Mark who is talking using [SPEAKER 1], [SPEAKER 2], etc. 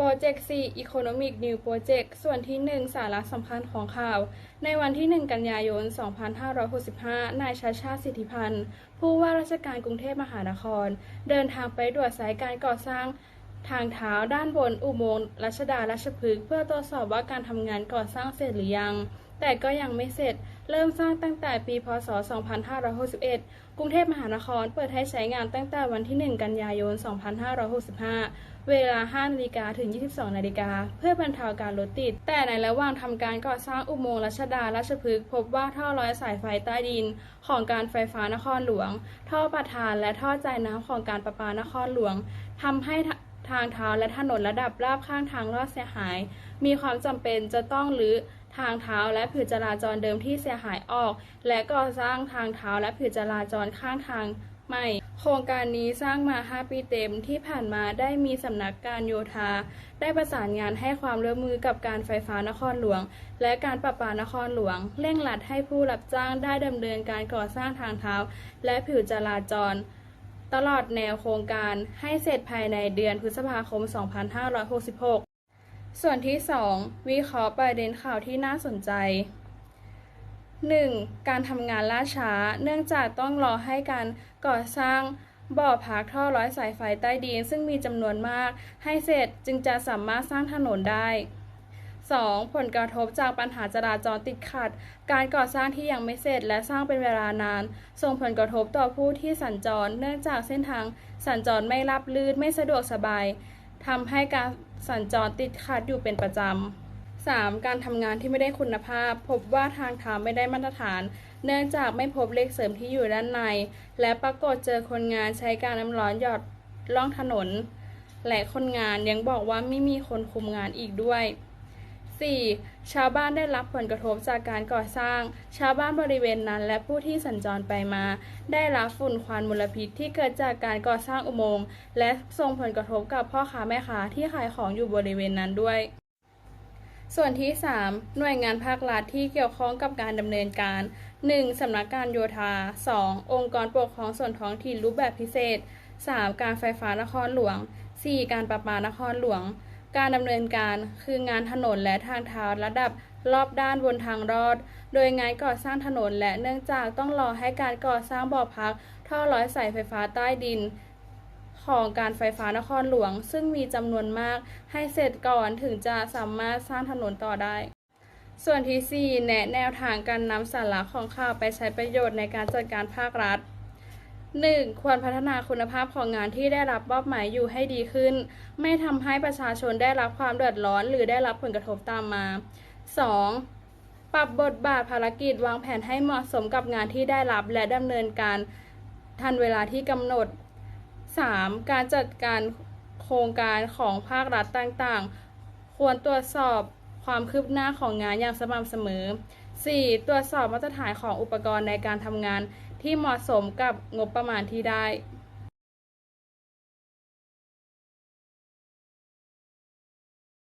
[SPEAKER 1] โปรเจกต์ 4 Economic New Project ส่วนที่ 1 สาระสำคัญของข่าว ในวันที่ 1 กันยายน 2565 นายชาชาติสิทธิพันธ์ ผู้ว่าราชการกรุงเทพมหานคร เดินทางไปตรวจสายการก่อสร้างทางเท้าด้านบนอุโมงค์รัชดาราชพฤกษ์เพื่อตรวจสอบว่าการทำงานก่อสร้างเสร็จหรือยัง แต่ก็ยังไม่เสร็จ เริ่มสร้างตั้งแต่ปี พศ 2561 กรุงเทพมหานครเปิดให้ใช้งานตั้งแต่วันที่ 1 กันยายน 2565 เวลา 5 นาฬิกาถึง 22 นาฬิกา เพื่อบรรเทาการรถติด แต่ในระหว่างทำการก่อสร้างอุโมงค์รัชดาราชพฤกษ์พบว่าท่อร้อยสายไฟใต้ดิน ของการไฟฟ้านครหลวง ท่อประทานและท่อจ่ายน้ำของการประปานครหลวงทำให้ทางเท้าและถนนระดับราบข้างทางรอดเสียหาย มีความจำเป็นจะต้องรื้อ ทางเท้าและผิวจราจรเดิมที่เสียหายออก และก่อสร้างทางเท้าและผิวจราจรข้างทางใหม่โครงการนี้สร้างมา 5 ปีเต็มที่ผ่านมาได้มีสำนักการโยธา ได้ประสานงานให้ความร่วมมือกับการไฟฟ้านครหลวง และการประปานครหลวง เร่งรัดให้ผู้รับจ้างได้ดำเนินการก่อสร้างทางเท้า และผิวจราจร ตลอดแนวโครงการให้เสร็จภายในเดือนพฤษภาคม 2566 ส่วนที่ 2 วิเคราะห์ประเด็นข่าวที่น่าสนใจ 1. การทำงานล่าช้า เนื่องจากต้องรอให้การก่อสร้างบ่อพักท่อร้อยสายไฟใต้ดินซึ่งมีจำนวนมาก ให้เสร็จจึงจะสามารถสร้างถนนได้ 2. ผลกระทบจากปัญหาจราจรติดขัด การก่อสร้างที่ยังไม่เสร็จและสร้างเป็นเวลานาน ส่งผลกระทบต่อผู้ที่สัญจร เนื่องจากเส้นทางสัญจรไม่ราบรื่นไม่สะดวกสบาย ทำให้การสัญจรติดขัดอยู่เป็นประจำ 3. การทำงานที่ไม่ได้คุณภาพ พบว่าทางเท้าไม่ได้มาตรฐาน เนื่องจากไม่พบเหล็กเสริมที่อยู่ด้านใน และปรากฏเจอคนงานใช้การน้ำร้อนหยอดล่องถนน และคนงานยังบอกว่าไม่มีคนคุมงานอีกด้วย 4. ชาวบ้านได้รับผลกระทบจากการก่อสร้าง ชาวบ้านบริเวณนั้น และผู้ที่สัญจรไปมา ได้รับฝุ่นควันมลพิษที่เกิดจากการก่อสร้างอุโมงค์และส่งผลกระทบกับพ่อค้าแม่ค้าที่ขายของอยู่บริเวณนั้นด้วย ส่วนที่ 3 หน่วยงานภาครัฐที่เกี่ยวข้องกับการดำเนินการ 1. สำนักการโยธา 2. องค์กรปกครองส่วนท้องถิ่นรูปแบบพิเศษ 3. การไฟฟ้านครหลวง 4. การประปานครหลวง การดำเนินการคืองานถนนและทางเท้าระดับรอบด้านบนทางรอด โดยงานก่อสร้างถนนและเนื่องจากต้องรอให้การก่อสร้างบ่อพัก ท่อร้อยสายไฟฟ้าใต้ดิน ของการไฟฟ้านครหลวง ซึ่งมีจำนวนมากให้เสร็จก่อนถึงจะสามารถสร้างถนนต่อได้ ส่วนที่ 4 แนะแนวทางการนำสาระของข่าวไปใช้ประโยชน์ในการจัดการภาครัฐ 1. ควรพัฒนาคุณภาพของงานที่ได้รับมอบหมายอยู่ให้ดีขึ้น ไม่ทำให้ประชาชนได้รับความเดือดร้อน หรือได้รับผลกระทบตามมา 2. ปรับบทบาทภารกิจวางแผนให้เหมาะสมกับงานที่ได้รับและดำเนินการทันเวลาที่กำหนด 3. การจัดการโครงการของภาครัฐต่างๆ ควรตรวจสอบความคืบหน้าของงานอย่างสม่ำเสมอ 4. ตรวจสอบมาตรฐานของอุปกรณ์ในการทำงานที่เหมาะสมกับงบประมาณที่ได้